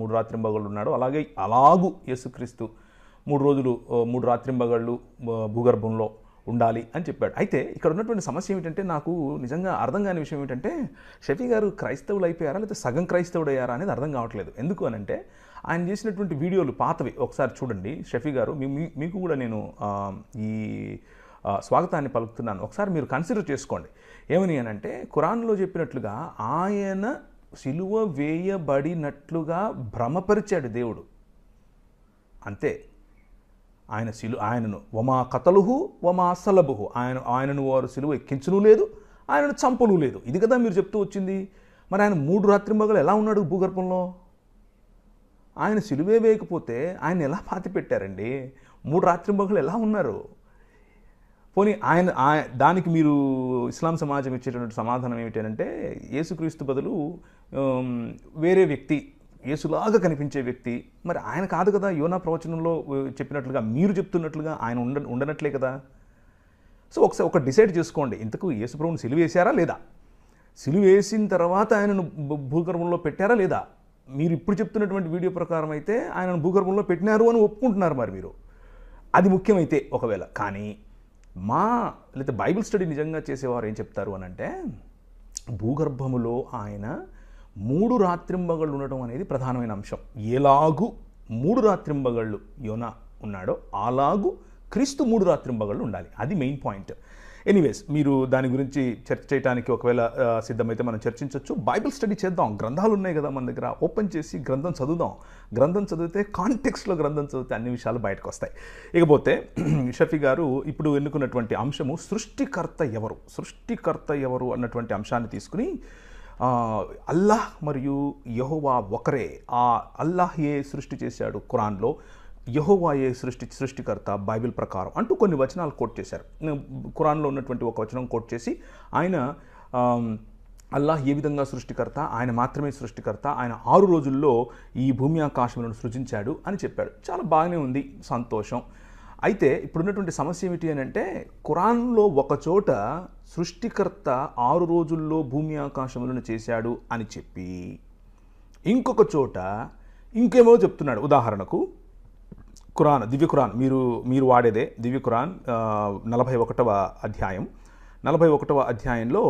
మూడు రాత్రింబగళ్ళు ఉన్నాడు. అలాగే అలాగూ యేసుక్రీస్తు మూడు రోజులు మూడు రాత్రింబగళ్ళు భూగర్భంలో ఉండాలి అని చెప్పాడు. అయితే ఇక్కడ ఉన్నటువంటి సమస్య ఏమిటంటే నాకు నిజంగా అర్థం కాని విషయం ఏమిటంటే షఫీ గారు క్రైస్తవులు అయిపోయారా లేకపోతే సగం క్రైస్తవుడు అయ్యారా అనేది అర్థం కావట్లేదు. ఎందుకు అని అంటే ఆయన చేసినటువంటి వీడియోలు పాతవి. ఒకసారి చూడండి షఫీ గారు మీకు కూడా నేను ఈ స్వాగతాన్ని పలుకుతున్నాను. ఒకసారి మీరు కన్సిడర్ చేసుకోండి. ఏమని అని అంటే ఖురాన్లో చెప్పినట్లుగా ఆయన సిలువ వేయబడినట్లుగా భ్రమపరిచాడు దేవుడు. అంతే. ఆయన సిలు ఆయనను వమా కథలుహు వమా సలభుహు ఆయన ఆయనను వారు సిలువ ఎక్కించను లేదు ఆయనను చంపను లేదు. ఇది కదా మీరు చెప్తూ వచ్చింది. మరి ఆయన మూడు రాత్రింబగలు ఎలా ఉన్నాడు భూగర్భంలో? ఆయన సిలువే వేయకపోతే ఆయన ఎలా పాతి పెట్టారండి మూడు రాత్రింబగలు ఎలా ఉన్నారు? పోనీ ఆయన ఆయ- దానికి మీరు ఇస్లాం సమాజం ఇచ్చేటటువంటి సమాధానం ఏమిటంటే యేసుక్రీస్తు బదులు వేరే వ్యక్తి యేసులాగా కనిపించే వ్యక్తి మరి ఆయన కాదు కదా యోనా ప్రవచనంలో చెప్పినట్లుగా మీరు చెప్తున్నట్లుగా ఆయన ఉండ ఉండనట్లే కదా? సో ఒకసారి ఒక డిసైడ్ చేసుకోండి ఇంతకు యేసుప్రభుని సిలువ వేశారా లేదా? సిలువ వేసిన తర్వాత ఆయనను భూగర్భంలో పెట్టారా లేదా? మీరు ఇప్పుడు చెప్తున్నటువంటి వీడియో ప్రకారం అయితే ఆయనను భూగర్భంలో పెట్టినారు అని ఒప్పుకుంటున్నారు మరి మీరు. అది ముఖ్యమైతే ఒకవేళ కానీ మా లేదా బైబిల్ స్టడీ నిజంగా చేసేవారు ఏం చెప్తారు అని అంటే భూగర్భములో ఆయన మూడు రాత్రింబగళ్ళు ఉండటం అనేది ప్రధానమైన అంశం. ఎలాగు మూడు రాత్రింబగళ్ళు యోనా ఉన్నాడో అలాగు క్రీస్తు మూడు రాత్రింబగళ్ళు ఉండాలి. అది మెయిన్ పాయింట్. ఎనీవేస్ మీరు దాని గురించి చర్చ చేయడానికి ఒకవేళ సిద్ధమైతే మనం చర్చించవచ్చు బైబిల్ స్టడీ చేద్దాం. గ్రంథాలు ఉన్నాయి కదా మన దగ్గర. ఓపెన్ చేసి గ్రంథం చదువుదాం. గ్రంథం చదివితే కాంటెక్స్లో గ్రంథం చదివితే అన్ని విషయాలు బయటకు వస్తాయి ఇకపోతే షఫీ గారు ఇప్పుడు ఎన్నుకున్నటువంటి అంశము సృష్టికర్త ఎవరు? సృష్టికర్త ఎవరు? అన్నటువంటి అంశాన్ని తీసుకుని అల్లాహ్ మరియు యహోవా ఒకరే. ఆ అల్లాహ్ ఏ సృష్టి చేశాడు ఖురాన్లో. యహోవా ఏ సృష్టి సృష్టికర్త బైబిల్ ప్రకారం అంటూ కొన్ని వచనాలు కోట్ చేశారు. ఖురాన్లో ఉన్నటువంటి ఒక వచనం కోట్ చేసి ఆయన అల్లాహ్ ఏ విధంగా సృష్టికర్త ఆయన మాత్రమే సృష్టికర్త ఆయన ఆరు రోజుల్లో ఈ భూమి ఆకాశములను సృజించాడు అని చెప్పాడు. చాలా బాగానే ఉంది సంతోషం. అయితే ఇప్పుడున్నటువంటి సమస్య ఏమిటి అని అంటే ఖురాన్లో ఒకచోట సృష్టికర్త ఆరు రోజుల్లో భూమి ఆకాశములను చేశాడు అని చెప్పి ఇంకొక చోట ఇంకేమో చెప్తున్నాడు. ఉదాహరణకు ఖురాన్ దివ్య ఖురాన్ మీరు మీరు వాడేదే దివ్య ఖురాన్ నలభై ఒకటవ అధ్యాయం. నలభై ఒకటవ అధ్యాయంలో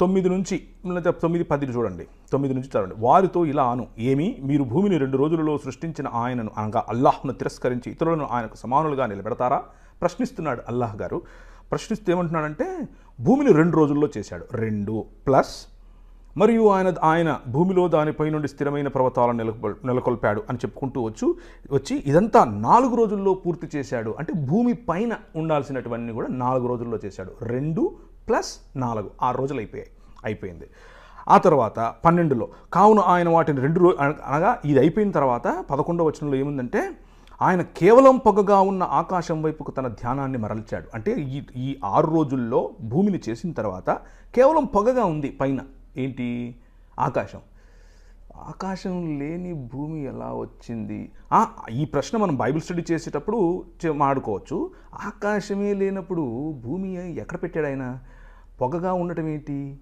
తొమ్మిది నుంచి తొమ్మిది పదిని చూడండి. తొమ్మిది నుంచి చదవండి. వారితో ఇలా అను. ఏమి? మీరు భూమిని రెండు రోజులలో సృష్టించిన ఆయనను అనగా అల్లాహ్ను తిరస్కరించి ఇతరులను ఆయనకు సమానులుగా నిలబెడతారా? ప్రశ్నిస్తున్నాడు అల్లాహ్ గారు. ప్రశ్నిస్తూ ఏమంటున్నాడంటే భూమిని రెండు రోజుల్లో చేశాడు. రెండు ప్లస్ మరియు ఆయన ఆయన భూమిలో దానిపై నుండి స్థిరమైన పర్వతాలను నెలకొల్ నెలకొల్పాడు అని చెప్పుకుంటూ వచ్చు వచ్చి ఇదంతా నాలుగు రోజుల్లో పూర్తి చేశాడు. అంటే భూమి పైన ఉండాల్సినటువన్నీ కూడా నాలుగు రోజుల్లో చేశాడు. రెండు ప్లస్ నాలుగు. ఆరు రోజులు అయిపోయాయి. అయిపోయింది. ఆ తర్వాత పన్నెండులో కావున ఆయన వాటిని రెండు రోజు అనగా ఇది అయిపోయిన తర్వాత పదకొండవ వచనంలో ఏముందంటే ఆయన కేవలం పొగగా ఉన్న ఆకాశం వైపుకు తన ధ్యానాన్ని మరల్చాడు. అంటే ఈ ఈ ఆరు రోజుల్లో భూమిని చేసిన తర్వాత కేవలం పొగగా ఉంది పైన. ఏంటి? ఆకాశం. ఆకాశం లేని భూమి ఎలా వచ్చింది? ఈ ప్రశ్న మనం బైబిల్ స్టడీ చేసేటప్పుడు మాడుకోవచ్చు. ఆకాశమే లేనప్పుడు భూమి ఎక్కడ పెట్టాడు ఆయన? పొగగా ఉండటం ఏంటి?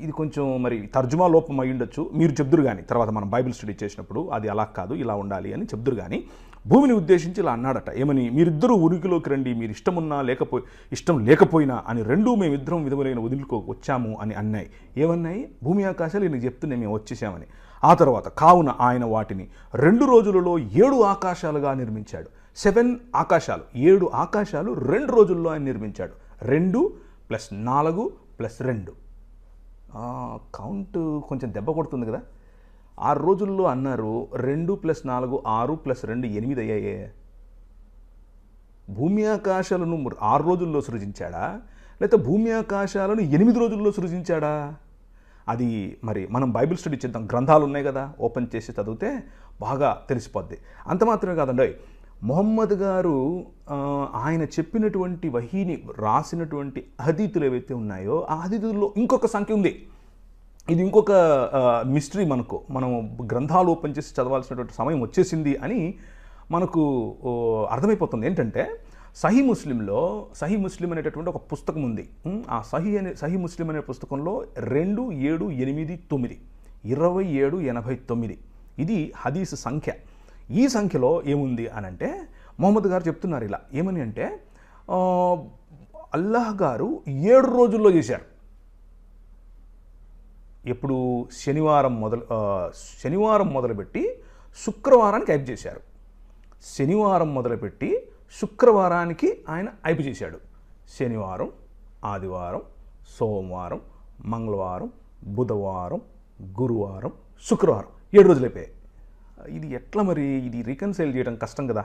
ఇది కొంచెం మరి తర్జుమా లోపం అయి ఉండొచ్చు మీరు చెప్దురు కానీ తర్వాత మనం బైబిల్ స్టడీ చేసినప్పుడు అది అలా కాదు ఇలా ఉండాలి అని చెప్దురు కానీ భూమిని ఉద్దేశించి ఇలా అన్నాడట. ఏమని? మీరిద్దరూ ఉనికిలోకి రండి. మీరు ఇష్టమున్నా లేకపోయి ఇష్టం లేకపోయినా అని రెండూ మేమిద్దరం విధములైన వదిలికో వచ్చాము అని అన్నాయి. ఏమన్నాయి? భూమి ఆకాశాలు ఈయనకి చెప్తున్నాయి మేము వచ్చేసామని. ఆ తర్వాత కావున ఆయన వాటిని రెండు రోజులలో ఏడు ఆకాశాలుగా నిర్మించాడు. సెవెన్ ఆకాశాలు. ఏడు ఆకాశాలు రెండు రోజుల్లో ఆయన నిర్మించాడు. రెండు ప్లస్ నాలుగు ప్లస్ రెండు. కౌంట్ కొంచెం దెబ్బ కొడుతుంది కదా? ఆ రోజుల్లో అన్నారు రెండు ప్లస్ నాలుగు ఆరు ప్లస్ రెండు ఎనిమిది అయ్యాయే. భూమి ఆకాశాలను ఆరు రోజుల్లో సృజించాడా? లేకపోతే భూమి ఆకాశాలను ఎనిమిది రోజుల్లో సృజించాడా? అది మరి మనం బైబిల్ స్టడీ చేద్దాం. గ్రంథాలు ఉన్నాయి కదా ఓపెన్ చేసి చదివితే బాగా తెలిసిపోద్ది. అంత మాత్రమే కాదండి మొహమ్మద్ గారు ఆయన చెప్పినటువంటి వహీని రాసినటువంటి అహదీతులు ఏవైతే ఉన్నాయో ఆ అహదీతుల్లో ఇంకొక సంఖ్య ఉంది. ఇది ఇంకొక మిస్టరీ మనకు. మనం గ్రంథాలు ఓపెన్ చేసి చదవాల్సినటువంటి సమయం వచ్చేసింది అని మనకు అర్థమైపోతుంది. ఏంటంటే సహీ ముస్లింలో సహీ ముస్లిం అనేటటువంటి ఒక పుస్తకం ఉంది. ఆ సహీ అనే సహీ ముస్లిం అనే పుస్తకంలో రెండు ఏడు ఎనిమిది తొమ్మిది ఇరవై ఏడు ఎనభై తొమ్మిది. ఇది హదీస్ సంఖ్య. ఈ సంఖ్యలో ఏముంది అని అంటే మొహమ్మద్ గారు చెప్తున్నారు ఇలా. ఏమని అంటే అల్లాహ్ గారు ఏడు రోజుల్లో చేశారు. ఎప్పుడు శనివారం మొదలు శనివారం మొదలుపెట్టి శుక్రవారానికి ఐపు చేశారు. శనివారం మొదలుపెట్టి శుక్రవారానికి ఆయన ఐపు చేశాడు. శనివారం ఆదివారం సోమవారం మంగళవారం బుధవారం గురువారం శుక్రవారం ఏడు రోజులు అయిపోయాయి. ఇది ఎట్లా మరి? ఇది రీకన్సైల్ చేయడం కష్టం కదా.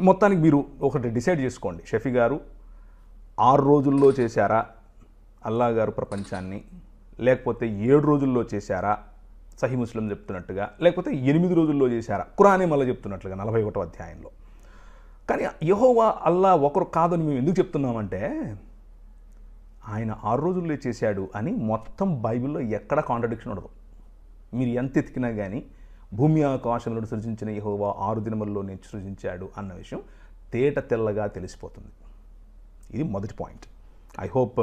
మొత్తానికి మీరు ఒకటి డిసైడ్ చేసుకోండి. షఫీ గారు ఆరు రోజుల్లో చేశారా? అల్లా గారు ప్రపంచాన్ని లేకపోతే ఏడు రోజుల్లో చేశారా? సహీ ముస్లిం చెప్తున్నట్టుగా. లేకపోతే ఎనిమిది రోజుల్లో చేశారా? కురానే మళ్ళీ చెప్తున్నట్లుగా నలభై ఒకటో అధ్యాయంలో. కానీ యహోవా అల్లా ఒకరు కాదని మేము ఎందుకు చెప్తున్నామంటే ఆయన ఆరు రోజుల్లో చేశాడు అని మొత్తం బైబిల్లో ఎక్కడ కాంట్రడిక్షన్ ఉండదు. మీరు ఎంత ఎతికినా కానీ భూమి ఆకాశంలో సృజించిన యహోవా ఆరు దినముల్లోనే సృజించాడు అన్న విషయం తేట తెల్లగా తెలిసిపోతుంది. ఇది మొదటి పాయింట్. ఐ హోప్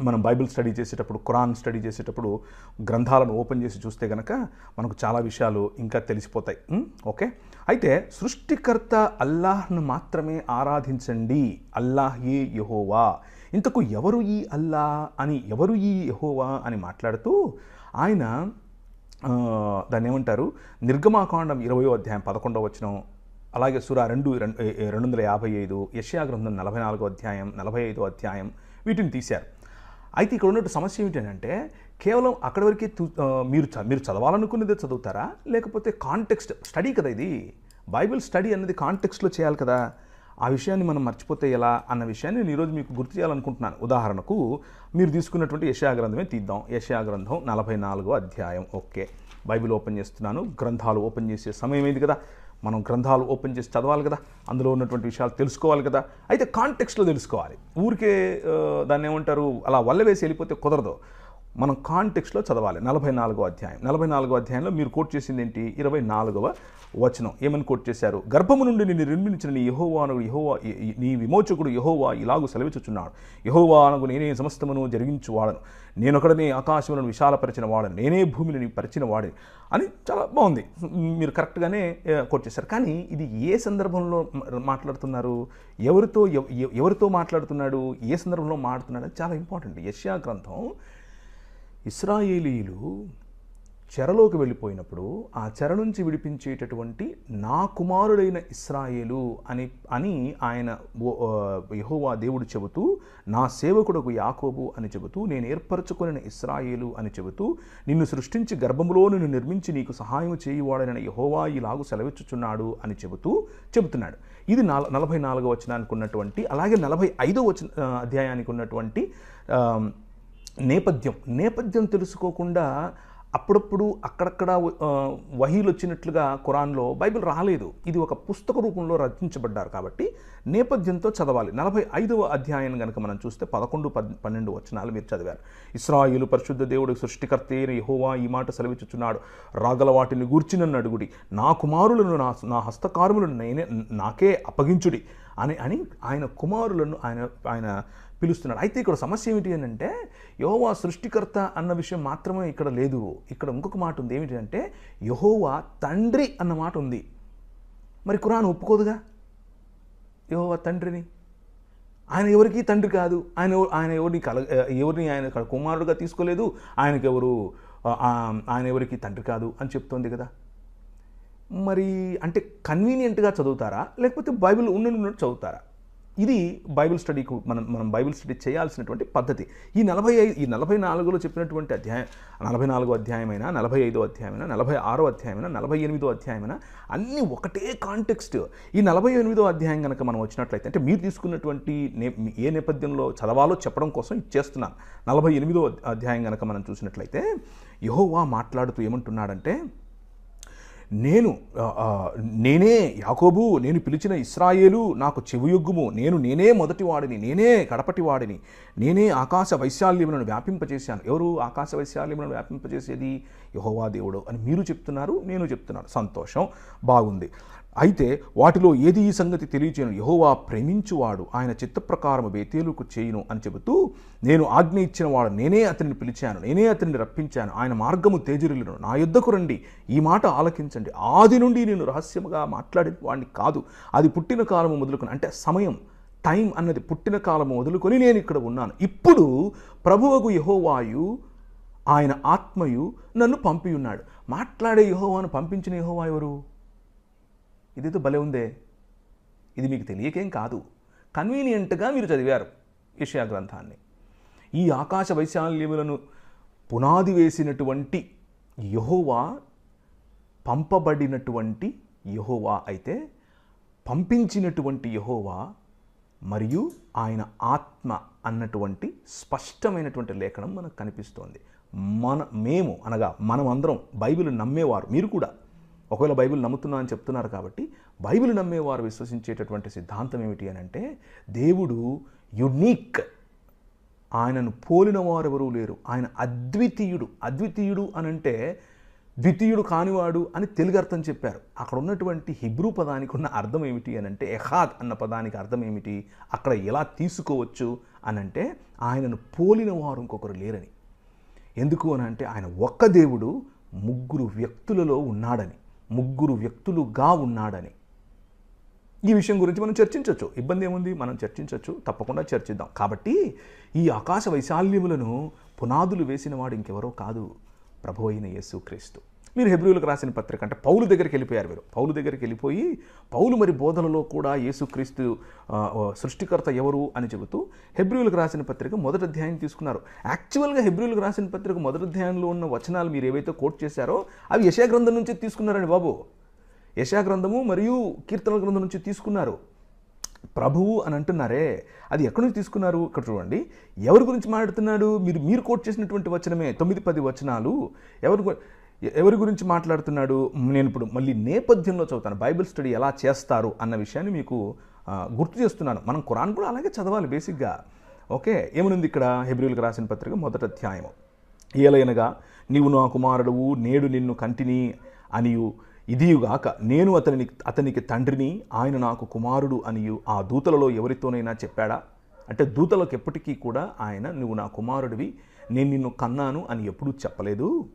మనం బైబిల్ స్టడీ చేసేటప్పుడు ఖురాన్ స్టడీ చేసేటప్పుడు గ్రంథాలను ఓపెన్ చేసి చూస్తే కనుక మనకు చాలా విషయాలు ఇంకా తెలిసిపోతాయి. ఓకే? అయితే సృష్టికర్త అల్లాహ్ను మాత్రమే ఆరాధించండి. అల్లాహ్ ఏ యహోవా. ఇంతకు ఎవరు ఈ అల్లా అని ఎవరు ఈ యహోవా అని మాట్లాడుతూ ఆయన దాన్ని ఏమంటారు? నిర్గమాకాండం ఇరవయో అధ్యాయం పదకొండవ వచనం అలాగే సురా రెండు రెండు రెండు వందల యాభై ఐదు యష్యా గ్రంథం నలభై నాలుగో అధ్యాయం నలభై ఐదో అధ్యాయం వీటిని తీశారు. అయితే ఇక్కడ ఉన్నట్టు సమస్య ఏమిటంటే కేవలం అక్కడి వరకే మీరు మీరు చదవాలనుకున్నదే చదువుతారా? లేకపోతే కాంటెక్స్ట్ స్టడీ కదా ఇది? బైబిల్ స్టడీ అన్నది కాంటెక్స్ట్లో చేయాలి కదా. ఆ విషయాన్ని మనం మర్చిపోతే ఎలా అన్న విషయాన్ని నేను ఈరోజు మీకు గుర్తు చేయాలనుకుంటున్నాను. ఉదాహరణకు మీరు తీసుకున్నటువంటి యశాగ్రంథమే తీద్దాం. యశాగ్రంథం నలభై నాలుగో అధ్యాయం. ఓకే. బైబిల్ ఓపెన్ చేస్తున్నాను. గ్రంథాలు ఓపెన్ చేసే సమయం ఏంది కదా? మనం గ్రంథాలు ఓపెన్ చేసి చదవాలి కదా అందులో ఉన్నటువంటి విషయాలు తెలుసుకోవాలి కదా. అయితే కాంటెక్స్ట్లో తెలుసుకోవాలి. ఊరికే దాన్ని ఏమంటారు అలా వల్ల వేసి వెళ్ళిపోతే కుదరదు. మనం కాంటెక్స్ట్లో చదవాలి. నలభై నాలుగో అధ్యాయం. నలభై నాలుగో అధ్యాయంలో మీరు కోట్ చేసింది ఏంటి? ఇరవై నాలుగవ వచనం. ఏమని కోట్ చేశారు? గర్భము నుండి నిన్ను నిర్మించిన నీ యహోవాను యహోవా నీ విమోచకుడు యహోవా ఇలాగు సెలవిచ్చుచున్నాడు. యహోవానకు నేనే సమస్తమును జరిగించువాడను. నేనొకడనే ఆకాశములను విశాలపరిచిన వాడను. నేనే భూమిని పరిచిన వాడిని అని చాలా బాగుంది. మీరు కరెక్ట్గానే కోట్ చేశారు. కానీ ఇది ఏ సందర్భంలో మాట్లాడుతున్నారు? ఎవరితో ఎవరితో మాట్లాడుతున్నాడు? ఏ సందర్భంలో మాట్లాడుతున్నాడు? చాలా ఇంపార్టెంట్ యష్యా గ్రంథం ఇస్రాయేలీలు చెరలోకి వెళ్ళిపోయినప్పుడు ఆ చెర నుంచి విడిపించేటటువంటి నా కుమారుడైన ఇస్రాయేలు అని అని ఆయన యహోవా దేవుడు చెబుతూ నా సేవకుడకు యాకోబు అని చెబుతూ నేను ఏర్పరచుకొనిన ఇస్రాయేలు అని చెబుతూ నిన్ను సృష్టించి గర్భంలో నిన్ను నిర్మించి నీకు సహాయం చేయువాడైన యహోవా ఇలాగు సెలవిచ్చుచున్నాడు అని చెబుతూ చెబుతున్నాడు. ఇది నాల నలభై నాలుగో వచనానికి ఉన్నటువంటి అలాగే నలభై ఐదో వచన అధ్యాయానికి ఉన్నటువంటి నేపథ్యం. నేపథ్యం తెలుసుకోకుండా అప్పుడప్పుడు అక్కడక్కడ వహీలు వచ్చినట్లుగా ఖురాన్లో బైబిల్ రాలేదు. ఇది ఒక పుస్తక రూపంలో రచించబడ్డారు కాబట్టి నేపథ్యంతో చదవాలి. నలభై ఐదవ అధ్యాయం కనుక మనం చూస్తే పదకొండు పన్నెండు వచనాలు మీరు చదివారు. ఇస్రాయిలు పరిశుద్ధ దేవుడు సృష్టికర్త యహోవా ఈ మాట సెలవిచ్చుచున్నాడు. రాగల వాటిని గూర్చి నన్ను అడుగుడి. నా కుమారులను నా నా హస్తకారులను నేనే నాకే అప్పగించుడి అని అని ఆయన కుమారులను ఆయన ఆయన పిలుస్తున్నాడు. అయితే ఇక్కడ సమస్య ఏమిటి అని అంటే యహోవా సృష్టికర్త అన్న విషయం మాత్రమే ఇక్కడ లేదు. ఇక్కడ ఇంకొక మాట ఉంది. ఏమిటి అంటే యహోవా తండ్రి అన్న మాట ఉంది. మరి కురాన్ ఒప్పుకోదుగా? యహోవా తండ్రిని? ఆయన ఎవరికి తండ్రి కాదు. ఆయన ఆయన ఎవరిని కల ఎవరిని ఆయన కుమారుడుగా తీసుకోలేదు. ఆయనకి ఎవరు ఆయన ఎవరికి తండ్రి కాదు అని చెప్తోంది కదా? మరి అంటే కన్వీనియంట్గా చదువుతారా? లేకపోతే బైబిల్ ఉన్నట్టు చదువుతారా? ఇది బైబిల్ స్టడీకు మనం మనం బైబిల్ స్టడీ చేయాల్సినటువంటి పద్ధతి. ఈ నలభై ఐదు ఈ నలభై నాలుగులో చెప్పినటువంటి అధ్యాయం నలభై నాలుగో అధ్యాయమైనా నలభై ఐదో అధ్యాయమైనా నలభై ఆరో అధ్యాయమైనా నలభై ఎనిమిదో అధ్యాయమైనా అన్నీ ఒకటే కాంటెక్స్ట్ ఈ నలభై ఎనిమిదో అధ్యాయం కనుక మనం వచ్చినట్లయితే అంటే మీరు తీసుకున్నటువంటి నే ఏ నేపథ్యంలో చదవాలో చెప్పడం కోసం ఇది చేస్తున్నాను నలభై ఎనిమిదో అధ్యాయం కనుక మనం చూసినట్లయితే యహోవా మాట్లాడుతూ ఏమంటున్నాడంటే నేను నేనే యాకోబు నేను పిలిచిన ఇస్రాయేలు నాకు చెవియొగ్గుము. నేను నేనే మొదటివాడిని నేనే కడపటి వాడిని నేనే ఆకాశ వైశాల్యములను వ్యాపింపజేశాను. ఎవరు ఆకాశ వైశాల్యములను వ్యాపింపజేసేది? యహోవా దేవుడు అని మీరు చెప్తున్నారు నేను చెప్తున్నాను. సంతోషం బాగుంది. అయితే వాటిలో ఏది ఈ సంగతి తెలియచేయను? యహోవా ప్రేమించువాడు. ఆయన చిత్త ప్రకారము బేతేలుకు చేయును అని చెబుతూ నేను ఆజ్ఞ ఇచ్చిన వాడు నేనే అతన్ని పిలిచాను నేనే అతన్ని రప్పించాను ఆయన మార్గము తేజరులను నా యుద్ధకు రండి ఈ మాట ఆలకించండి. ఆది నుండి నేను రహస్యముగా మాట్లాడిన వాడిని కాదు. అది పుట్టిన కాలము మొదలుకొని అంటే సమయం టైం అన్నది పుట్టిన కాలము వదులుకొని నేను ఇక్కడ ఉన్నాను. ఇప్పుడు ప్రభువకు యహోవాయు ఆయన ఆత్మయు నన్ను పంపి ఉన్నాడు మాట్లాడే యహోవాను పంపించిన యహోవా ఎవరు? ఇదేదో భలే ఉందే. ఇది మీకు తెలియకేం కాదు. కన్వీనియంట్గా మీరు చదివారు విషయ గ్రంథాన్ని. ఈ ఆకాశ వైశాల్యములను పునాది వేసినటువంటి యహోవా పంపబడినటువంటి యహోవా అయితే పంపించినటువంటి యహోవా మరియు ఆయన ఆత్మ అన్నటువంటి స్పష్టమైనటువంటి లేఖనం మనకు కనిపిస్తోంది. మన మేము అనగా మనం అందరం బైబిల్ నమ్మేవారు మీరు కూడా. ఒకవేళ బైబిల్ నమ్ముతున్నా అని చెప్తున్నారు కాబట్టి బైబిల్ నమ్మేవారు విశ్వసించేటటువంటి సిద్ధాంతం ఏమిటి అని అంటే దేవుడు యునీక్. ఆయనను పోలిన వారు ఎవరూ లేరు. ఆయన అద్వితీయుడు. అద్వితీయుడు అని అంటే ద్వితీయుడు కానివాడు అని తెలుగు అర్థం చెప్పారు. అక్కడ ఉన్నటువంటి హిబ్రూ పదానికి ఉన్న అర్థం ఏమిటి అని అంటే ఎహాద్ అన్న పదానికి అర్థం ఏమిటి? అక్కడ ఎలా తీసుకోవచ్చు అని అంటే ఆయనను పోలిన వారు ఇంకొకరు లేరని. ఎందుకు అని అంటే ఆయన ఒక్క దేవుడు ముగ్గురు వ్యక్తులలో ఉన్నాడని. ముగ్గురు వ్యక్తులుగా ఉన్నాడని. ఈ విషయం గురించి మనం చర్చించవచ్చు ఇబ్బంది ఏముంది? మనం చర్చించవచ్చు తప్పకుండా చర్చిద్దాం. కాబట్టి ఈ ఆకాశ వైశాల్యములను పునాదులు వేసిన వాడు ఇంకెవరో కాదు ప్రభు అయిన యేసుక్రీస్తు. మీరు హెబ్రివులకు రాసిన పత్రిక అంటే పౌలు దగ్గరికి వెళ్ళిపోయారు మీరు పౌలు దగ్గరికి వెళ్ళిపోయి పౌలు మరి బోధనలో కూడా యేసుక్రీస్తు సృష్టికర్త ఎవరు అని చెబుతూ హెబ్రివులకు రాసిన పత్రిక మొదటి అధ్యాయం తీసుకున్నారు. యాక్చువల్గా హెబ్రివులకు రాసిన పత్రిక మొదటి అధ్యాయంలో ఉన్న వచనాలు మీరు ఏవైతే కోట్ చేశారో అవి యశా గ్రంథం నుంచి తీసుకున్నారండి బాబు. యశా గ్రంథము మరియు కీర్తనల గ్రంథం నుంచి తీసుకున్నారు. ప్రభువు అని అంటున్నారే అది ఎక్కడి నుంచి తీసుకున్నారు? ఇక్కడ చూడండి. ఎవరి గురించి మాట్లాడుతున్నాడు? మీరు మీరు కోట్ చేసినటువంటి వచనమే తొమ్మిది పది వచనాలు. ఎవరి ఎవరి గురించి మాట్లాడుతున్నాడు? నేను ఇప్పుడు మళ్ళీ నేపథ్యంలో చదువుతాను. బైబిల్ స్టడీ ఎలా చేస్తారు? అన్న విషయాన్ని మీకు గుర్తు చేస్తున్నాను. మనం ఖురాన్ కూడా అలాగే చదవాలి బేసిక్గా. ఓకే? ఏమనుంది ఇక్కడ? హెబ్రిల్కి రాసిన పత్రిక మొదట అధ్యాయము. ఏలైనగా నీవు నా కుమారుడువు నేడు నిన్ను కంటిని అనియు. ఇదియుగాక నేను అతని అతనికి తండ్రిని ఆయన నాకు కుమారుడు అనియు. ఆ దూతలలో ఎవరితోనైనా చెప్పాడా? అంటే దూతలకు ఎప్పటికీ కూడా ఆయన నువ్వు నా కుమారుడివి నేను నిన్ను కన్నాను అని ఎప్పుడూ చెప్పలేదు.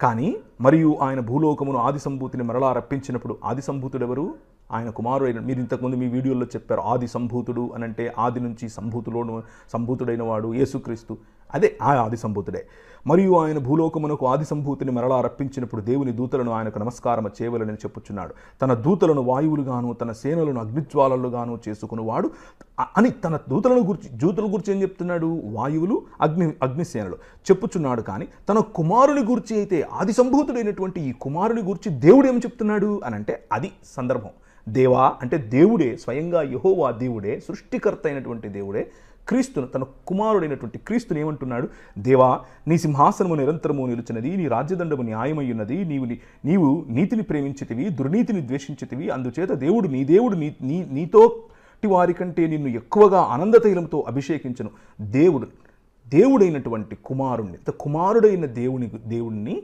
కానీ మరియు ఆయన భూలోకమును ఆది సంభూతిని మరలా రప్పించినప్పుడు ఆది సంభూతుడు ఎవరు ఆయన కుమారుడైన మీరు ఇంతకుముందు మీ వీడియోలో చెప్పారు ఆది సంభూతుడు అనంటే ఆది నుంచి సంభూతులోను సంభూతుడైన వాడు యేసుక్రీస్తు. అదే ఆ ఆది సంభూతుడే మరియు ఆయన భూలోకమునకు ఆది సంభూతిని మరలా రప్పించినప్పుడు దేవుని దూతలను ఆయనకు నమస్కారం చేయవలని చెప్పుచున్నాడు. తన దూతలను వాయువులుగాను తన సేనలను అగ్నిజ్వాలలుగాను చేసుకునేవాడు అని తన దూతలను గురించి దూతల గురించి ఏం చెప్తున్నాడు? వాయువులు అగ్ని అగ్నిసేనలు. చెప్పుచున్నాడు కానీ తన కుమారుని గురించి అయితే ఆది సంభూతుడైనటువంటి ఈ కుమారుని గురించి దేవుడు ఏం చెప్తున్నాడు? అని అంటే అది సందర్భం. దేవా అంటే దేవుడే స్వయంగా యహోవా దేవుడే సృష్టికర్త అయినటువంటి దేవుడే క్రీస్తును తన కుమారుడైనటువంటి క్రీస్తుని ఏమంటున్నాడు? దేవా నీ సింహాసనము నిరంతరము నిలుచున్నది నీ రాజ్యదండము న్యాయమై ఉన్నది నీవు నీవు నీతిని ప్రేమించితివి దుర్నీతిని ద్వేషించితివి అందుచేత దేవుడు నీ దేవుడు నీ నీ నీతో వారి కంటే నిన్ను ఎక్కువగా ఆనందతైలంతో అభిషేకించను. దేవుడు దేవుడైనటువంటి కుమారుణ్ణి త- కుమారుడైన దేవుని దేవుణ్ణి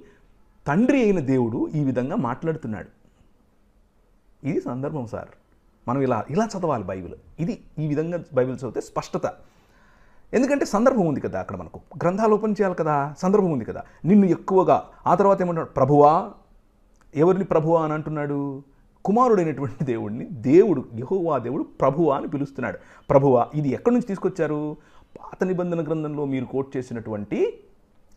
తండ్రి అయిన దేవుడు ఈ విధంగా మాట్లాడుతున్నాడు. ఇది సందర్భం సార్. మనం ఇలా ఇలా చదవాలి బైబిల్. ఇది ఈ విధంగా బైబిల్ చదివితే స్పష్టత. ఎందుకంటే సందర్భం ఉంది కదా అక్కడ మనకు. గ్రంథాలు ఓపెన్ చేయాలి కదా సందర్భం ఉంది కదా. నిన్ను ఎక్కువగా ఆ తర్వాత ఏమంటున్నాడు ప్రభువా? ఎవరిని ప్రభువా అని అంటున్నాడు? కుమారుడైనటువంటి దేవుడిని దేవుడు యహోవా దేవుడు ప్రభువా అని పిలుస్తున్నాడు. ప్రభువా ఇది ఎక్కడి నుంచి తీసుకొచ్చారు? పాత నిబంధన గ్రంథంలో మీరు కోట్ చేసినటువంటి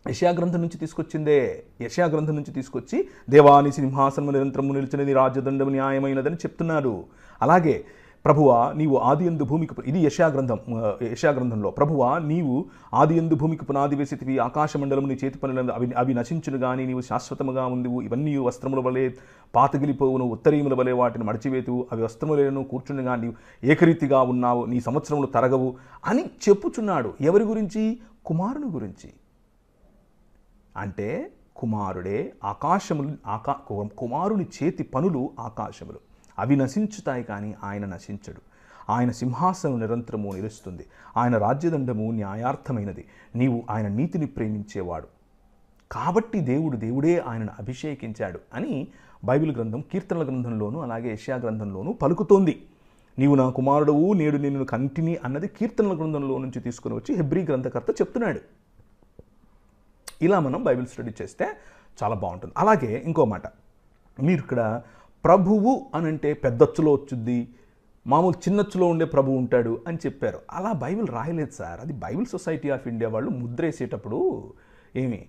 యశా గ్రంథం నుంచి తీసుకొచ్చిందే. యశా గ్రంథం నుంచి తీసుకొచ్చి దేవాని సింహాసనము నిరంతరము నిలిచినది రాజదండము న్యాయమైనదని చెప్తున్నారు అలాగే ప్రభువా నీవు ఆది ఎందు భూమికి ఇది యశాగ్రంథం గ్రంథం గ్రంథంలో. ప్రభువా నీవు ఆది ఎందు భూమికి పునాది వేసితివి ఆకాశమండలము నీ చేతి పనులను అవి అవి నశించును కానీ నీవు శాశ్వతముగా ఉందివు. ఇవన్నీ వస్త్రముల వలె పాతగిలిపోవును ఉత్తరీముల వలె వాటిని మడిచివేతువు అవి వస్త్రములను కూర్చుని నీవు ఏకరీతిగా ఉన్నావు నీ సంవత్సరములు తరగవు అని చెప్పుచున్నాడు. ఎవరి గురించి? కుమారుని గురించి. అంటే కుమారుడే ఆకాశములు ఆకా కుమారుని చేతి పనులు ఆకాశములు. అవి నశించుతాయి కానీ ఆయన నశించడు. ఆయన సింహాసనం నిరంతరము నిలుస్తుంది. ఆయన రాజ్యదండము న్యాయార్థమైనది. నీవు ఆయన నీతిని ప్రేమించేవాడు. కాబట్టి దేవుడు దేవుడే ఆయనను అభిషేకించాడు అని బైబిల్ గ్రంథం కీర్తనల గ్రంథంలోనూ అలాగే యెషయా గ్రంథంలోనూ పలుకుతోంది. నీవు నా కుమారుడవు నేడు నిన్ను కంటిని అన్నది కీర్తనల గ్రంథంలో నుంచి తీసుకుని వచ్చి హెబ్రీ గ్రంథకర్త చెప్తున్నాడు. ఇలా మనం బైబిల్ స్టడీ చేస్తే చాలా బాగుంటుంది. అలాగే ఇంకో మాట. మీరు ఇక్కడ ప్రభువు అని అంటే పెద్దచ్చులో వచ్చుద్ది మామూలు చిన్నచ్చులో ఉండే ప్రభు ఉంటాడు అని చెప్పారు. అలా బైబిల్ రాయలేదు సార్. అది బైబిల్ సొసైటీ ఆఫ్ ఇండియా వాళ్ళు ముద్రేసేటప్పుడు ఏమి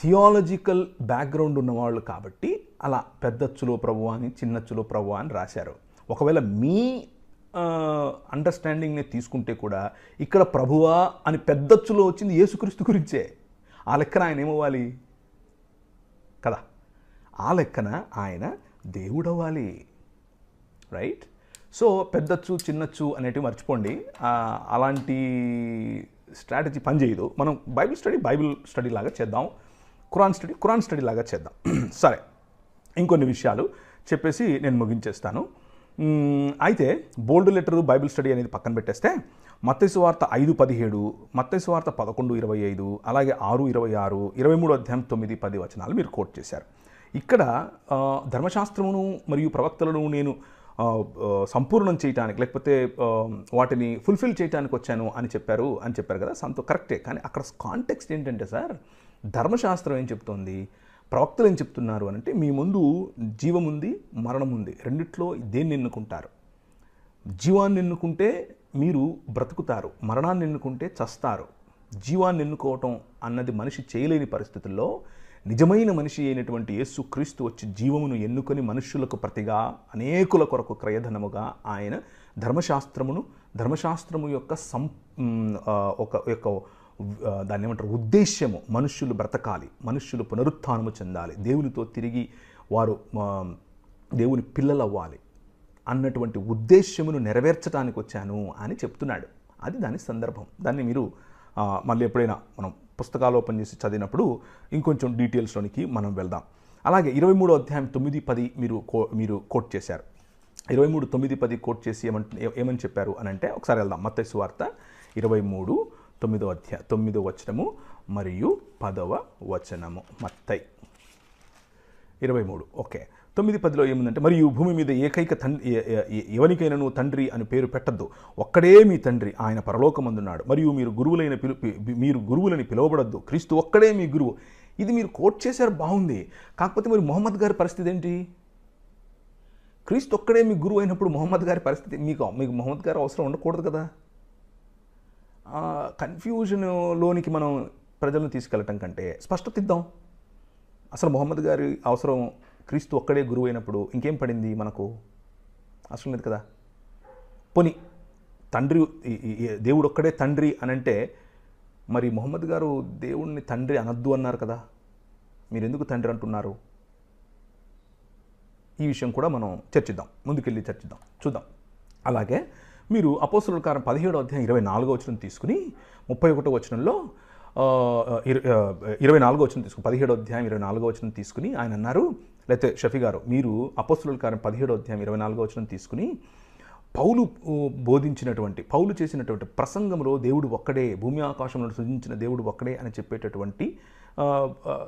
థియాలజికల్ బ్యాక్గ్రౌండ్ ఉన్నవాళ్ళు కాబట్టి అలా పెద్దచ్చులో ప్రభు అని చిన్నచ్చులో ప్రభు అని రాశారు. ఒకవేళ మీ అండర్స్టాండింగ్ని తీసుకుంటే కూడా ఇక్కడ ప్రభువా అని పెద్దచ్చులో వచ్చింది యేసుక్రీస్తు గురించే. ఆ లెక్కన ఆయన ఏమవ్వాలి? కదా. ఆ లెక్కన ఆయన దేవుడవ్వాలి. రైట్ సో పెద్దచ్చు చిన్నచ్చు అనేటివి మర్చిపోండి. అలాంటి స్ట్రాటజీ పనిచేయదు మనం బైబిల్ స్టడీ బైబిల్ స్టడీ లాగా చేద్దాం. కురాన్ స్టడీ కురాన్ స్టడీ లాగా చేద్దాం. సరే. ఇంకొన్ని విషయాలు చెప్పేసి నేను ముగించేస్తాను. అయితే బోల్డ్ లెటర్ బైబిల్ స్టడీ అనేది పక్కన పెట్టేస్తే మత్తయి వార్త ఐదు పదిహేడు మత్తయి వార్త పదకొండు ఇరవై ఐదు అలాగే ఆరు ఇరవై ఆరు ఇరవై మూడు అధ్యాయం తొమ్మిది పది వచనాలు మీరు కోట్ చేశారు. ఇక్కడ ధర్మశాస్త్రమును మరియు ప్రవక్తలను నేను సంపూర్ణం చేయటానికి లేకపోతే వాటిని ఫుల్ఫిల్ చేయటానికి వచ్చాను అని చెప్పారు అని చెప్పారు కదా? సంతో కరెక్టే. కానీ అక్కడ కాంటెక్స్ట్ ఏంటంటే సార్ ధర్మశాస్త్రం ఏం చెప్తోంది? ప్రవక్తలు ఏం చెప్తున్నారు అని అంటే మీ ముందు జీవం ఉంది మరణం ఉంది రెండిట్లో దేన్ని ఎన్నుకుంటారు? జీవాన్ని ఎన్నుకుంటే మీరు బ్రతుకుతారు. మరణాన్ని ఎన్నుకుంటే చస్తారు. జీవాన్ని ఎన్నుకోవటం అన్నది మనిషి చేయలేని పరిస్థితుల్లో నిజమైన మనిషి అయినటువంటి యేసు క్రీస్తు వచ్చి జీవమును ఎన్నుకొని మనుష్యులకు ప్రతిగా అనేకుల కొరకు క్రయధనముగా ఆయన ధర్మశాస్త్రమును ధర్మశాస్త్రము యొక్క సం ఒక యొక్క దాన్ని ఏమంటారు ఉద్దేశ్యము మనుష్యులు బ్రతకాలి మనుష్యులు పునరుత్థానము చెందాలి దేవునితో తిరిగి వారు దేవుని పిల్లలవ్వాలి అన్నటువంటి ఉద్దేశ్యమును నెరవేర్చడానికి వచ్చాను అని చెప్తున్నాడు. అది దాని సందర్భం. దాన్ని మీరు మళ్ళీ ఎప్పుడైనా మనం పుస్తకాలు ఓపెన్ చేసి చదివినప్పుడు ఇంకొంచెం డీటెయిల్స్లోనికి మనం వెళ్దాం. అలాగే ఇరవై మూడో అధ్యాయం తొమ్మిది పది మీరు కో మీరు కోట్ చేశారు. ఇరవై మూడు తొమ్మిది పది కోట్ చేసి ఏమంట ఏమని చెప్పారు అని అంటే ఒకసారి వెళ్దాం. మత్తయి వార్త ఇరవై మూడు తొమ్మిదో అధ్యాయ తొమ్మిదో వచనము మరియు పదవ వచనము. మత్తై ఇరవై మూడు. ఓకే. తొమ్మిది పదిలో ఏముందంటే మరియు భూమి మీద ఏకైక తండ్రి ఎవరికైనాను తండ్రి అని పేరు పెట్టద్దు. ఒక్కడే మీ తండ్రి ఆయన పరలోకమందున్నాడు. మరియు మీరు గురువులైన పిలు మీరు గురువులని పిలువబడద్దు. క్రీస్తు ఒక్కడే మీ గురువు. ఇది మీరు కోట్ చేశారు బాగుంది. కాకపోతే మరి మొహమ్మద్ గారి పరిస్థితి ఏంటి? క్రీస్తు ఒక్కడే మీ గురువు అయినప్పుడు మొహమ్మద్ గారి పరిస్థితి మీకు మీకు మొహమ్మద్ గారు అవసరం ఉండకూడదు కదా? కన్ఫ్యూజన్లోనికి మనం ప్రజలను తీసుకెళ్ళటం కంటే స్పష్టత ఇద్దాం. అసలు మొహమ్మద్ గారి అవసరం క్రీస్తు ఒక్కడే గురువు అయినప్పుడు ఇంకేం పడింది మనకు? అసలు లేదు కదా. పోని తండ్రి దేవుడు ఒక్కడే తండ్రి అని అంటే మరి మొహమ్మద్ గారు దేవుణ్ణి తండ్రి అనద్దు అన్నారు కదా. మీరు ఎందుకు తండ్రి అంటున్నారు? ఈ విషయం కూడా మనం చర్చిద్దాం. ముందుకెళ్ళి చర్చిద్దాం. చూద్దాం. అలాగే మీరు అపోసుల కారం పదిహేడో అధ్యాయం ఇరవై నాలుగో వచనం తీసుకుని ముప్పై ఒకటో వచనంలో ఇరవై నాలుగో వచనం తీసుకుని పదిహేడో అధ్యాయం ఇరవై నాలుగో వచనం తీసుకుని ఆయన అన్నారు లేకపోతే షఫీ గారు మీరు అపోస్తుల కారణం పదిహేడో అధ్యాయం ఇరవై నాలుగో వచనం తీసుకుని పౌలు బోధించినటువంటి పౌలు చేసినటువంటి ప్రసంగంలో దేవుడు ఒక్కడే భూమి ఆకాశంలో సృజించిన దేవుడు ఒక్కడే అని చెప్పేటటువంటి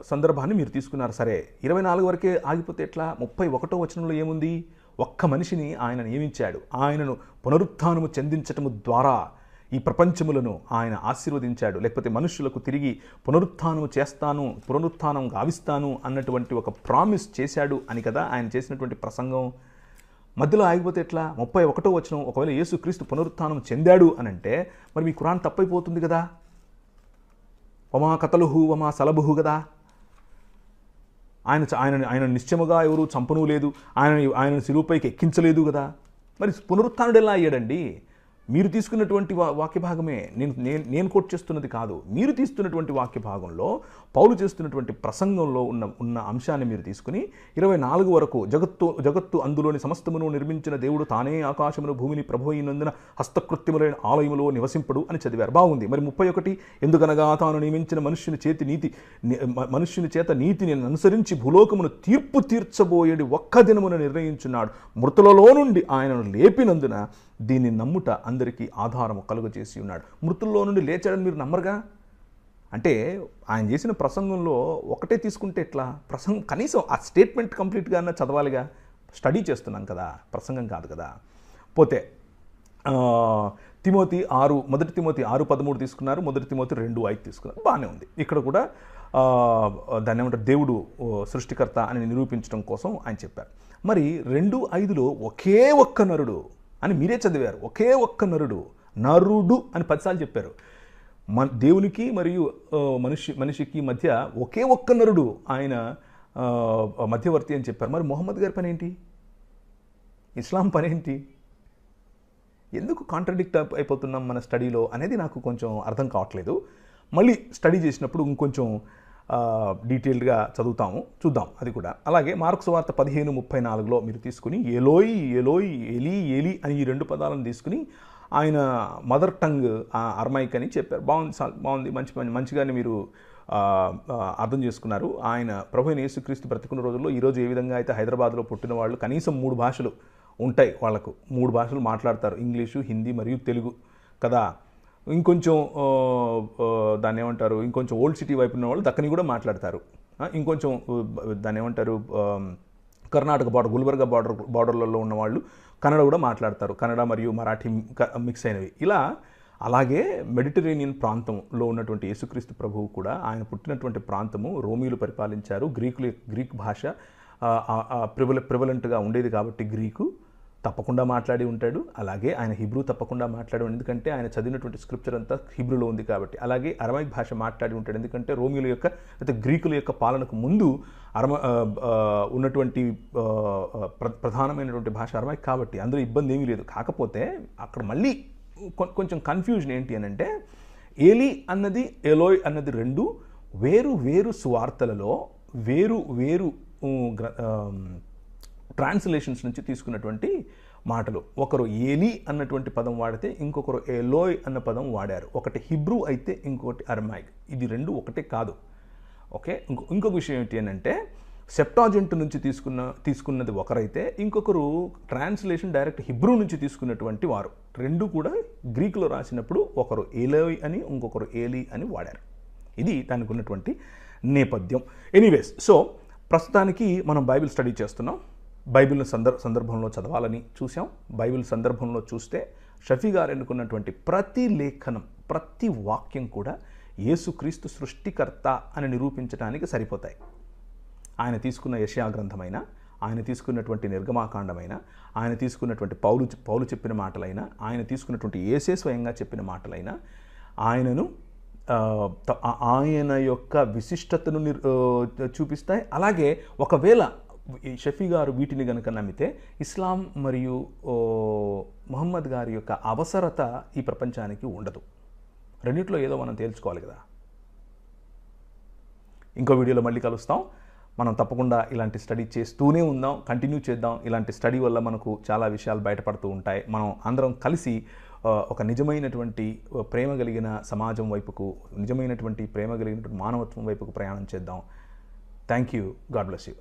సందర్భాన్ని మీరు తీసుకున్నారు. సరే ఇరవై నాలుగు వరకే ఆగిపోతే ఎట్లా? ముప్పై ఒకటో వచనంలో ఏముంది? ఒక్క మనిషిని ఆయన నియమించాడు. ఆయనను పునరుత్నము చెందించటము ద్వారా ఈ ప్రపంచములను ఆయన ఆశీర్వదించాడు. లేకపోతే మనుషులకు తిరిగి పునరుత్థానం చేస్తాను పునరుత్థానం గావిస్తాను అన్నటువంటి ఒక ప్రామిస్ చేశాడు అని కదా ఆయన చేసినటువంటి ప్రసంగం. మధ్యలో ఆగిపోతే ఎట్లా? ముప్పై ఒకటో వచనం ఒకవేళ యేసుక్రీస్తు పునరుత్థానం చెందాడు అని అంటే మరి మీ కురాన్ తప్పైపోతుంది కదా? వమా కథలుహు వమా సలభుహు కదా? ఆయన ఆయన ఆయన నిశ్చయముగా ఎవరు చంపను లేదు. ఆయన ఆయన శిలువుపైకి ఎక్కించలేదు కదా? మరి పునరుత్థానుడు ఎలా అయ్యాడండి? మీరు తీసుకున్నటువంటి వా- వాక్య భాగమే. నేను నేను నేను కోట్ చేస్తున్నది కాదు. మీరు తీస్తున్నటువంటి వాక్య భాగంలో పౌలు చేస్తున్నటువంటి ప్రసంగంలో ఉన్న ఉన్న అంశాన్ని మీరు తీసుకుని ఇరవై నాలుగు వరకు జగత్తు జగత్తు అందులోని సమస్తమును నిర్మించిన దేవుడు తానే ఆకాశమును భూమిని ప్రభువైనందున హస్తకృత్యములైన ఆలయములో నివసింపడు అని చదివారు. బాగుంది. మరి ముప్పై ఒకటి ఎందుకనగా తాను నియమించిన మనుష్యుని చేతి నీతి మనుష్యుని చేత నీతిని అనుసరించి భూలోకమును తీర్పు తీర్చబోయేది ఒక్క దినమును నిర్ణయించున్నాడు. మృతులలో నుండి ఆయనను లేపినందున దీన్ని నమ్ముట అందరికీ ఆధారము కలుగజేసి ఉన్నాడు. మృతుల్లో నుండి లేచాడని మీరు నమ్మరుగా? అంటే ఆయన చేసిన ప్రసంగంలో ఒకటే తీసుకుంటే ఎట్లా? ప్రసంగం కనీసం ఆ స్టేట్మెంట్ కంప్లీట్గా అన్న చదవాలిగా? స్టడీ చేస్తున్నాం కదా ప్రసంగం కాదు కదా. పోతే తిమోతి ఆరు మొదటి తిమోతి ఆరు పదమూడు తీసుకున్నారు మొదటి తిమోతి రెండు ఐదు తీసుకున్నారు. బాగానే ఉంది. ఇక్కడ కూడా దాన్ని ఏమంటారు? దేవుడు సృష్టికర్త అని నిరూపించడం కోసం ఆయన చెప్పారు. మరి రెండు ఐదులో ఒకే ఒక్క నరుడు అని మీరే చదివారు. ఒకే ఒక్క నరుడు నరుడు అని పదిసార్లు చెప్పారు. మన దేవునికి మరియు మనిషి మనిషికి మధ్య ఒకే ఒక్క నరుడు ఆయన మధ్యవర్తి అని చెప్పారు. మరి మొహమ్మద్ గారి పని ఏంటి? ఇస్లాం పని ఏంటి? ఎందుకు కాంట్రడిక్ట్ అయిపోతున్నాం మన స్టడీలో అనేది నాకు కొంచెం అర్థం కావట్లేదు. మళ్ళీ స్టడీ చేసినప్పుడు ఇంకొంచెం డీటెయిల్డ్గా చదువుతాము చూద్దాం అది కూడా. అలాగే మార్క్స్ వార్త పదిహేను ముప్పై నాలుగులో మీరు తీసుకుని ఎలోయి ఎలోయి ఎలి ఎలి అని ఈ రెండు పదాలను తీసుకుని ఆయన మదర్ టంగ్ అర్మైక్ అని చెప్పారు. బాగుంది బాగుంది మంచి మంచి మంచిగానే మీరు అర్థం చేసుకున్నారు. ఆయన ప్రభు యేసుక్రీస్తు బ్రతికున్న రోజుల్లో ఈరోజు ఏ విధంగా అయితే హైదరాబాద్లో పుట్టిన వాళ్ళు కనీసం మూడు భాషలు ఉంటాయి వాళ్ళకు. మూడు భాషలు మాట్లాడతారు. ఇంగ్లీషు హిందీ మరియు తెలుగు కదా. ఇంకొంచెం దాన్ని ఏమంటారు ఇంకొంచెం ఓల్డ్ సిటీ వైపు ఉన్న వాళ్ళు దక్కని కూడా మాట్లాడతారు. ఇంకొంచెం దాన్ని ఏమంటారు కర్ణాటక బార్డర్ గుల్బర్గా బార్డర్ బార్డర్లలో ఉన్న వాళ్ళు కన్నడ కూడా మాట్లాడతారు. కన్నడ మరియు మరాఠీ మిక్స్ అయినవి. ఇలా అలాగే మెడిటరేనియన్ ప్రాంతంలో ఉన్నటువంటి యేసుక్రీస్తు ప్రభువు కూడా ఆయన పుట్టినటువంటి ప్రాంతము రోమిలు పరిపాలించారు. గ్రీకులు గ్రీక్ భాష ప్రివల ప్రివలెంట్గా ఉండేది కాబట్టి గ్రీకు. తప్పకుండా మాట్లాడి ఉంటాడు. అలాగే ఆయన హిబ్రూ తప్పకుండా మాట్లాడి ఉంటాడు. ఎందుకంటే ఆయన చదివినటువంటి స్క్రిప్చర్ అంతా హిబ్రూలో ఉంది కాబట్టి. అలాగే అరమైక్ భాష మాట్లాడి ఉంటాడు. ఎందుకంటే రోమిల యొక్క లేకపోతే గ్రీకుల యొక్క పాలనకు ముందు అరమ ఉన్నటువంటి ప్ర- ప్రధానమైనటువంటి భాష అరమైక్ కాబట్టి అందులో ఇబ్బంది ఏమీ లేదు. కాకపోతే అక్కడ మళ్ళీ కొంచెం కన్ఫ్యూజన్ ఏంటి అని అంటే ఏలి అన్నది ఎలోయ్ అన్నది రెండు వేరు వేరు సువార్తలలో వేరు వేరు గ్ర- ట్రాన్స్లేషన్స్ నుంచి తీసుకున్నటువంటి మాటలు. ఒకరు ఏలి అన్నటువంటి పదం వాడితే ఇంకొకరు ఏలోయ్ అన్న పదం వాడారు. ఒకటి హిబ్రూ అయితే ఇంకొకటి అర్మాయిక్. ఇది రెండు ఒకటే కాదు. ఓకే? ఇంకో ఇంకొక విషయం ఏంటి అంటే సెప్టాజెంట్ నుంచి తీసుకున్న తీసుకున్నది ఒకరైతే ఇంకొకరు ట్రాన్స్లేషన్ డైరెక్ట్ హిబ్రూ నుంచి తీసుకున్నటువంటి వారు. రెండు కూడా గ్రీకులో రాసినప్పుడు ఒకరు ఏలోయ్ అని ఇంకొకరు ఏలి అని వాడారు. ఇది దానికి ఉన్నటువంటి నేపథ్యం. ఎనీవేస్ సో ప్రస్తుతానికి మనం బైబిల్ స్టడీ చేస్తున్నాం. బైబిల్ సందర్ సందర్భంలో చదవాలని చూసాం బైబిల్ సందర్భంలో చూస్తే షఫీ గారు ఎన్నుకున్నటువంటి ప్రతి లేఖనం ప్రతి వాక్యం కూడా యేసుక్రీస్తు సృష్టికర్త అని నిరూపించడానికి సరిపోతాయి. ఆయన తీసుకున్న యశయా గ్రంథమైన ఆయన తీసుకున్నటువంటి నిర్గమాకాండమైన ఆయన తీసుకున్నటువంటి పౌలు పౌలు చెప్పిన మాటలైనా ఆయన తీసుకున్నటువంటి ఏసే స్వయంగా చెప్పిన మాటలైనా ఆయనను ఆయన యొక్క విశిష్టతను చూపిస్తాయి. అలాగే ఒకవేళ షఫీ గారు వీటిని గనుక నమ్మితే ఇస్లాం మరియు మహమ్మద్ ముహమ్మద్ గారి యొక్క అవసరత ఈ ప్రపంచానికి ఉండదు. రెండిట్లో ఏదో మనం తేల్చుకోవాలి కదా. ఇంకో వీడియోలో మళ్ళీ కలుస్తాం. మనం తప్పకుండా ఇలాంటి స్టడీ చేస్తూనే ఉందాం కంటిన్యూ చేద్దాం. ఇలాంటి స్టడీ వల్ల మనకు చాలా విషయాలు బయటపడుతూ ఉంటాయి. మనం అందరం కలిసి ఒక నిజమైనటువంటి ప్రేమ కలిగిన సమాజం వైపుకు నిజమైనటువంటి ప్రేమ కలిగినటువంటి మానవత్వం వైపుకు ప్రయాణం చేద్దాం. Thank you. God bless you.